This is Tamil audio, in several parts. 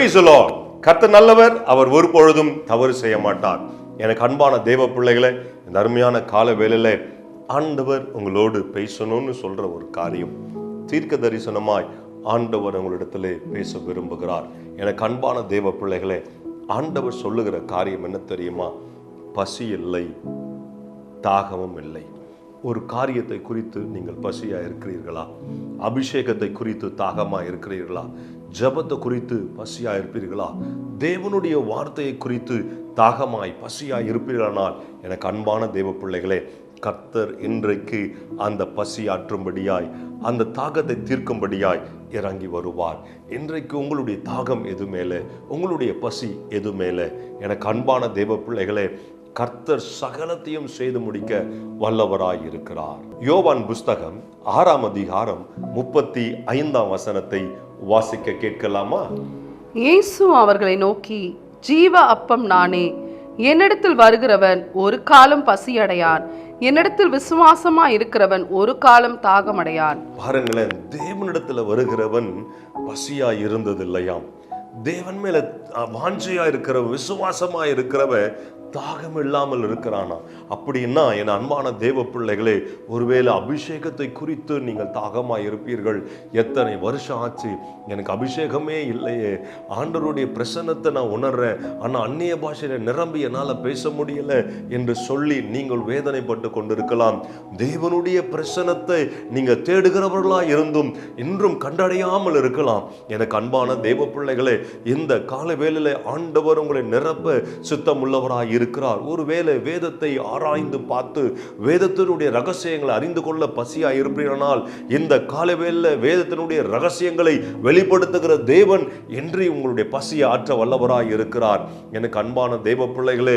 பிரைஸ் கத்த நல்லவர் அவர் ஒரு பொழுதும் தவறு செய்ய மாட்டார். எனக்கு அன்பான தெய்வ பிள்ளைகளை இந்த அருமையான கால வேலையில் ஆண்டவர் உங்களோடு பேசணும்னு சொல்ற ஒரு காரியம். தீர்க்க தரிசனமாய் ஆண்டவர் உங்களிடத்திலே பேச விரும்புகிறார். எனக்கு அன்பான தெய்வ பிள்ளைகளே ஆண்டவர் சொல்லுகிற காரியம் என்ன தெரியுமா? பசி இல்லை தாகமும் இல்லை. ஒரு காரியத்தை குறித்து நீங்கள் பசியாக இருக்கிறீர்களா அபிஷேகத்தை குறித்து தாகமாக இருக்கிறீர்களா ஜெபத்தை குறித்து பசியா இருப்பீர்களா தேவனுடைய வார்த்தையை குறித்து தாகமாய் பசியாக இருப்பீர்களானால் எனக்கு அன்பான தேவ பிள்ளைகளே கர்த்தர் இன்றைக்கு அந்த பசி ஆற்றும்படியாய் அந்த தாகத்தை தீர்க்கும்படியாய் இறங்கி வருவார். இன்றைக்கு உங்களுடைய தாகம் எது மேலே? உங்களுடைய பசி எது மேலே? எனக்கு அன்பான தேவ பிள்ளைகளே கர்த்தர் சகலத்தையும் செய்து முடிக்க வல்லவராய் இருக்கிறார் யோவான் புஸ்தகம் ஆறாம் அதிகாரம் முப்பத்தி ஐந்தாம் வசனத்தை வாசிக்க கேட்கலாமா? இயேசு அவர்களை நோக்கி ஜீவ அப்பம் நானே என்னிடத்தில் வருகிறவன் ஒரு காலம் பசியடையான். என்னிடத்தில் விசுவாசமா இருக்கிறவன் ஒரு காலம் தாகமடையான். பாருங்களேன் தேவனிடத்துல வருகிறவன் பசியா இருந்ததில்லையாம். தேவன் மேல வாஞ்சையா இருக்கிறவன் விசுவாசமா இருக்கிறவன் தாகம் இல்லாமல் இருக்கிறானா? அப்படின்னா என் அன்பான தேவ பிள்ளைகளே ஒருவேளை அபிஷேகத்தை குறித்து நீங்கள் தாகமாக இருப்பீர்கள். எத்தனை வருஷம் ஆச்சு? எனக்கு அபிஷேகமே இல்லையே. ஆண்டவருடைய பிரசன்னத்தை நான் உணர்றேன். ஆனால் அந்நிய பாஷையில் நிரம்பி என்னால் பேச முடியலை என்று சொல்லி நீங்கள் வேதனைப்பட்டு கொண்டிருக்கலாம். தேவனுடைய பிரசனத்தை நீங்கள் தேடுகிறவர்களாக இருந்தும் இன்றும் கண்டடையாமல் இருக்கலாம். எனக்கு அன்பான தேவ பிள்ளைகளே இந்த கால ஆண்டவர் உங்களை நிரப்ப சித்தம் இருக்கிறார். ஒருவேளை வேதத்தை ஆராய்ந்து பார்த்து வேதத்தினுடைய ரகசியங்களை அறிந்து கொள்ள பசியாக இருப்பீர்களானால் இந்த கால வேதத்தினுடைய ரகசியங்களை வெளிப்படுத்துகிற தேவன் என்று உங்களுடைய பசியை ஆற்ற வல்லவராய் இருக்கிறார். எனக்கு அன்பான தெய்வ பிள்ளைகளே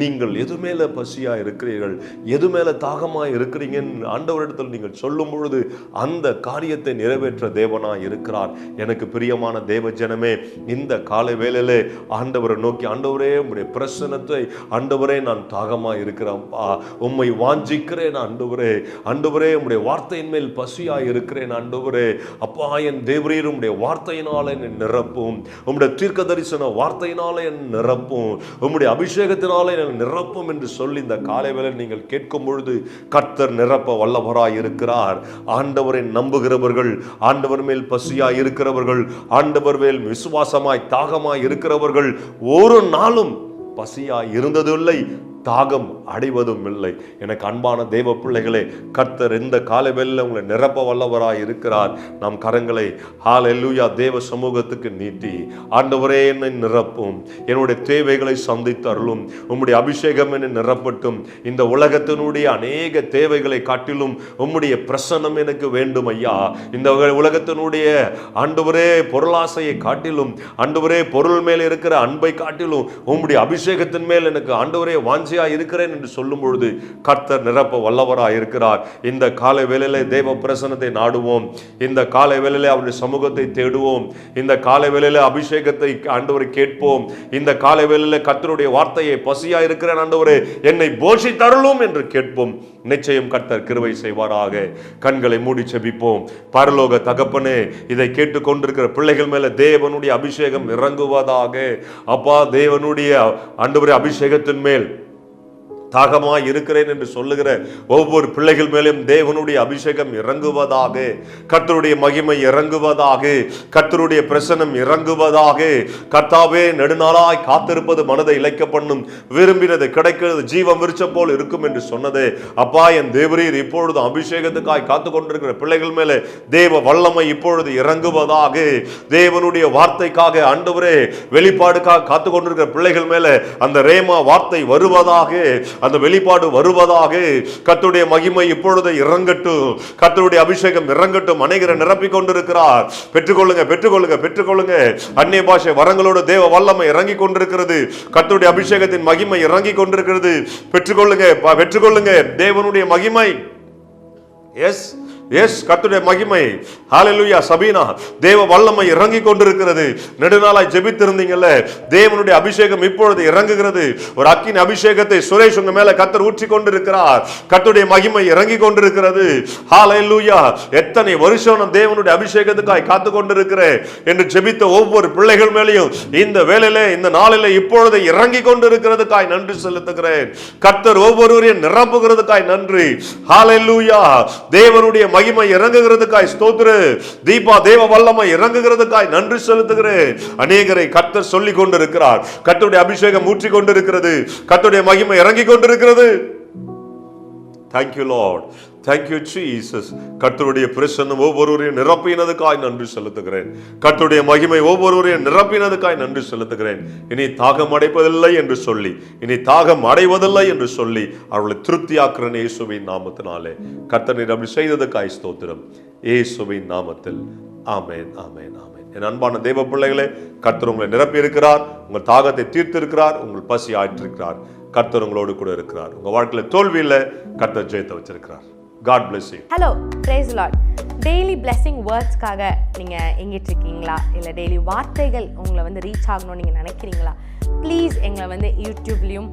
நீங்கள் எது மேல பசியாக இருக்கிறீர்கள்? எது மேல தாகமாக இருக்கிறீங்கன்னு ஆண்டவரிடத்தில் நீங்கள் சொல்லும் பொழுது அந்த காரியத்தை நிறைவேற்ற தேவனாய் இருக்கிறார். எனக்கு பிரியமான தேவ ஜனமே இந்த காலை வேலையிலே ஆண்டவரை நோக்கி ஆண்டவரே உங்களுடைய பிரசனத்தை ஆண்டவரே நான் தாகமா இருக்கிறேன். உம்மை வாஞ்சிக்கிறேன் ஆண்டவரே. ஆண்டவரே உம்முடைய வார்த்தையின் மேல் பசியா இருக்கிறேன் ஆண்டவரே. அப்பா என் தேவரீர் உம்முடைய வார்த்தையினால என்னை நிரப்பும். உம்முடைய தீர்க்க தரிசன வார்த்தையினால என் நிரப்பும். உம்முடைய அபிஷேகத்தினால என்னை நிரப்பும் என்று சொல்லி இந்த காலை வேலை நீங்கள் கேட்கும் பொழுது கர்த்தர் நிரப்ப வல்லவராய் இருக்கிறார். ஆண்டவரை நம்புகிறவர்கள் ஆண்டவர் மேல் பசியாய் இருக்கிறவர்கள் ஆண்டவர் மேல் விசுவாசமாய் தாகமாய் இருக்கிறவர்கள் ஒரு நாளும் பசியாய் இருந்ததில்லை. தாகம் அடைவதும் இல்லை. எனக்கு அன்பான தேவ பிள்ளைகளே கர்த்தர் இந்த காலவெளியில் உங்களை நிரப்ப வல்லவராய் இருக்கிறார். நம் கரங்களை ஹalleluya தேவ சமூகத்துக்கு நீட்டி ஆண்டவரே என்னை நிரப்பும். என்னுடைய தேவைகளை சந்தித்தருளும். உம்முடைய அபிஷேகம் என்னை நிரப்பட்டும். இந்த உலகத்தினுடைய அநேக தேவைகளை காட்டிலும் உம்முடைய பிரசன்னம் எனக்கு வேண்டும் ஐயா இந்த உலகத்தினுடைய ஆண்டவரே பொருளாசையை காட்டிலும் ஆண்டவரே பொருள் மேல் இருக்கிற அன்பை காட்டிலும் உம்முடைய அபிஷேகத்தின் மேல் எனக்கு ஆண்டவரே வாஞ்சியா இருக்கிறேன் என்று சொல்லும் பொழுது கர்த்தர் நிரப்ப வல்லவராக இருக்கிறார். இந்த காலை வேளையிலே தேவ பிரசனத்தை நாடுவோம். இந்த காலை வேளையிலே அவருடைய சமூகத்தை தேடுவோம். இந்த காலை வேளையிலே அபிஷேகத்தை ஆண்டவர் கேட்போம். இந்த காலை வேளையிலே கர்த்தருடைய வார்த்தையை பசியா இருக்கிறேன் ஆண்டவரே என்னை போஷி தருளும் என்று கேட்போம். நிச்சயம் கர்த்தர் கிருவை செய்வாராக. கண்களை மூடி செபிப்போம். பரலோக தகப்பனே இதை கேட்டுக்கொண்டிருக்கிற பிள்ளைகள் மேல தேவனுடைய அபிஷேகம் இறங்குவதாக. அப்பா தேவனுடைய ஆண்டவரே அபிஷேகத்தின் மேல் தாகமாய் இருக்கிறேன் என்று சொல்லுகிற ஒவ்வொரு பிள்ளைகள் மேலும் தேவனுடைய அபிஷேகம் இறங்குவதாக கர்த்தருடைய மகிமை இறங்குவதாக கர்த்தருடைய பிரசனம் இறங்குவதாக கர்த்தாவே நெடுநாளாய் காத்திருப்பது மனதை இழைக்க பண்ணும் விரும்பினது கிடைக்கிறது ஜீவம் விரிச்ச போல் இருக்கும் என்று சொன்னதே. அப்பா என் தேவரீர் இப்பொழுது அபிஷேகத்துக்காய் காத்து கொண்டிருக்கிற பிள்ளைகள் மேலே தேவ வல்லமை இப்பொழுது இறங்குவதாக தேவனுடைய வார்த்தைக்காக ஆண்டவரே வெளிப்பாடுக்காக காத்து கொண்டிருக்கிற பிள்ளைகள் மேலே அந்த ரேமா வார்த்தை வருவதாக அந்த வெளிப்பாடு வருவதாக கத்துடைய மகிமை இப்பொழுது இறங்கட்டும். கத்தருடைய அபிஷேகம் இறங்கட்டும். அநேகரை நிரப்பிக் கொண்டிருக்கிறார். பெற்றுக்கொள்ளுங்க பெற்றுக்கொள்ளுங்க பெற்றுக்கொள்ளுங்க. அந்நிய பாஷை வரங்களோட தேவ வல்லமை இறங்கி கொண்டிருக்கிறது. கத்துடைய அபிஷேகத்தின் மகிமை இறங்கி கொண்டிருக்கிறது. பெற்றுக்கொள்ளுங்க ப- பெற்றுக்கொள்ளுங்க. தேவனுடைய மகிமை. எஸ் எஸ் கத்துடைய மகிமை. ஹாலலுயா சபீனா தேவ வல்லமை இறங்கி கொண்டிருக்கிறது நெடுநாளாய் ஜெபித்திருந்தீங்கல்ல. தேவனுடைய அபிஷேகம் இப்பொழுது இறங்குகிறது. ஒரு அக்கின் அபிஷேகத்தை சுரேஷ் உங்க மேல கத்தர் ஊற்றி கொண்டிருக்கிறார் கத்துடைய மகிமை இறங்கி கொண்டிருக்கிறது ஹாலலுயா எத்தனை வருஷம் நான் தேவனுடைய அபிஷேகத்துக்காய் காத்து கொண்டிருக்கிறேன் என்று ஜெபித்த ஒவ்வொரு பிள்ளைகள் மேலேயும் இந்த வேலையில இந்த நாளிலே இப்பொழுது இறங்கி கொண்டிருக்கிறதுக்காய் நன்றி செலுத்துகிறேன். கர்த்தர் ஒவ்வொருவரையும் நிரப்புகிறதுக்காய் நன்றி. ஹாலலுயா தேவனுடைய மகிமை இறங்குகிறதுக்காய் ஸ்தோத்திர தீபா தேவ வல்லமை இறங்குகிறதுக்காய் நன்றி செலுத்துகிறேன். அநேகரை கர்த்தர் சொல்லி கொண்டிருக்கிறார். கர்த்தருடைய அபிஷேகம் ஊற்றி கொண்டிருக்கிறது. கர்த்தருடைய மகிமை இறங்கி கொண்டிருக்கிறது. தேங்க்யூ லார்ட் தேங்க்யூ ஜீசஸ் கர்த்தருடைய பிரசன்னம் ஒவ்வொருவரையும் நிரப்பினதுக்காய் நன்றி செலுத்துகிறேன். கர்த்தருடைய மகிமை ஒவ்வொருவரையும் நிரப்பினதுக்காய் நன்றி செலுத்துகிறேன். இனி தாகம் அடைப்பதில்லை என்று சொல்லி இனி தாகம் அடைவதில்லை என்று சொல்லி அவர்களை திருப்தியாக்குறேன் இயேசுவின் நாமத்தினாலே. கர்த்தனை அப்படி செய்ததுக்காய் ஸ்தோத்திரம். இயேசுவின் நாமத்தில். ஆமேன் ஆமேன் ஆமேன். என் அன்பான தெய்வ பிள்ளைகளே கர்த்தர் உங்களை நிரப்பி இருக்கிறார் உங்கள் தாகத்தை தீர்த்திருக்கிறார் உங்கள் பசி ஆற்றிருக்கிறார். கர்த்தர் உங்களோடு கூட இருக்கிறார். உங்க வாழ்க்கையில தோல்வி கர்த்தர் ஜெயத்தை வச்சிருக்கிறார். God bless you hello praise Lord daily blessing வேர்ட்ஸ்க்காக நீங்கள் எங்கிட்டு இருக்கீங்களா இல்லை டெய்லி வார்த்தைகள் உங்களை வந்து ரீச் ஆகணும்னு நீங்கள் நினைக்கிறீங்களா? ப்ளீஸ் எங்களை வந்து யூடியூப்லேயும்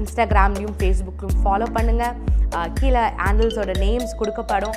இன்ஸ்டாகிராம்லேயும் ஃபேஸ்புக்லேயும் ஃபாலோ பண்ணுங்கள் கீழே ஹேண்டில்ஸோட நேம்ஸ் கொடுக்கப்படும்.